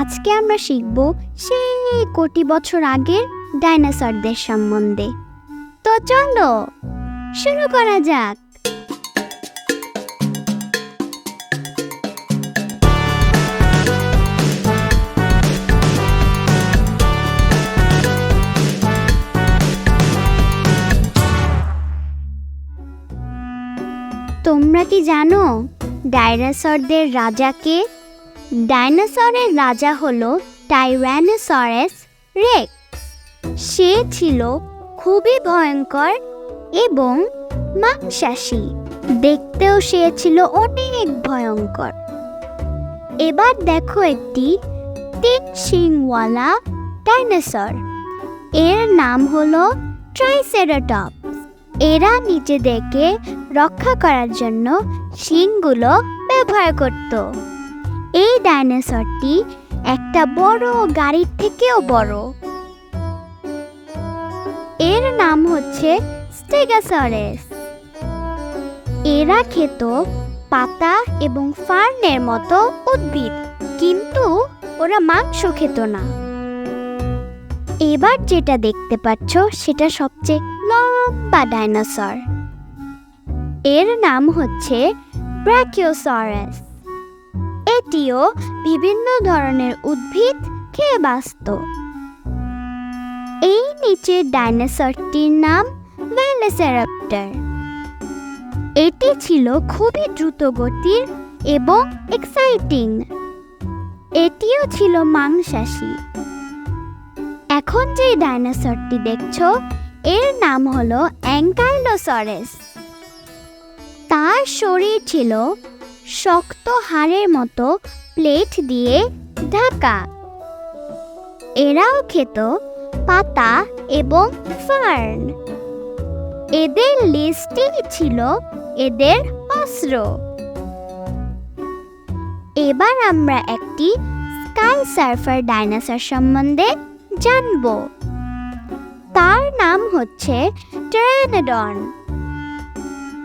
আজকে আমরা শিখব সেই কোটি বছর আগের ডাইনোসরদের সম্বন্ধে। তো চলো, শুরু করা যাক। তোমরা কি জানো, ডাইনোসরদের রাজাকে ডাইনোসরের রাজা হলো টাইরানোসরাস রেক্স সে ছিল খুবই ভয়ঙ্কর এবং মাংসাশী। দেখতেও সে ছিল অনেক ভয়ঙ্কর। এবার দেখো একটি তিন শিংওয়ালা ডাইনোসর। এর নাম হলো ট্রাইসেরাটপস। এরা নিজেদেরকে রক্ষা করার জন্য শিংগুলো ব্যবহার করত। ডাইনোসরটি একটা বড় গাড়ির থেকেও বড়। এর নাম হচ্ছে স্টেগাসরেস এরা খেত পাতা এবং ফার্নের মতো উদ্ভিদ, কিন্তু ওরা মাংস খেত না। এবার যেটা দেখতে পাচ্ছ, সেটা সবচেয়ে লম্বা ডাইনোসর। এর নাম হচ্ছে ব্র্যাকিওসরাস এটিও বিভিন্ন ধরনের উদ্ভিদ খেয়ে বাঁচত। এই নিচের ডাইনোসরটির নাম ভেলেসেরাপ্টার এটি ছিল খুবই দ্রুত গতির এবং এক্সাইটিং এটিও ছিল মাংসাশী। এখন যে ডাইনোসরটি দেখছ, এর নাম হলো অ্যাঙ্কাইলোসরেস। তার শরীর ছিল শক্ত হাড়ের মতো প্লেট দিয়ে ঢাকা। এরাও খেত পাতা এবং ফার্ন। এদের লিস্টই ছিল এদের অস্ত্র। এবার আমরা একটি স্কাই সার্ফার ডাইনোসর সম্বন্ধে জানব। তার নাম হচ্ছে ট্রেনেডন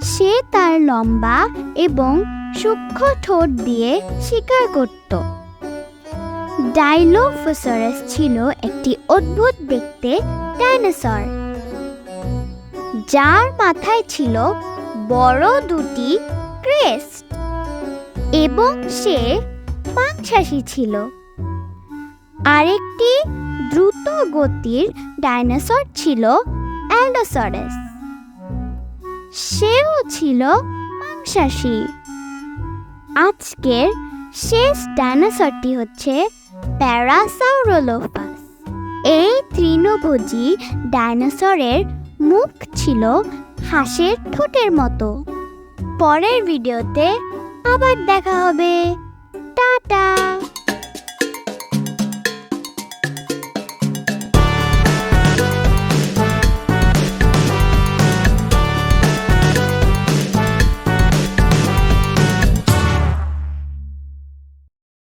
সে তার লম্বা এবং সূক্ষ্ম ঠোঁট দিয়ে শিকার করত। ডাইলোফোসারাস ছিল একটি অদ্ভুত দেখতে ডাইনোসর যার মাথায় ছিল বড় দুটি ক্রেস্ট এবং সে মাংসাশী ছিল। আরেকটি দ্রুত গতির ডাইনোসর ছিল অ্যালোসরাস সেও ছিল মাংসাশী আজকের শেষ ডাইনোসরটি হচ্ছে প্যারাসাউরোলোফাস। এই তৃণভোজী ডাইনোসরের মুখ ছিল হাঁসের ঠোঁটের মতো। পরের ভিডিওতে আবার দেখা হবে। টাটা!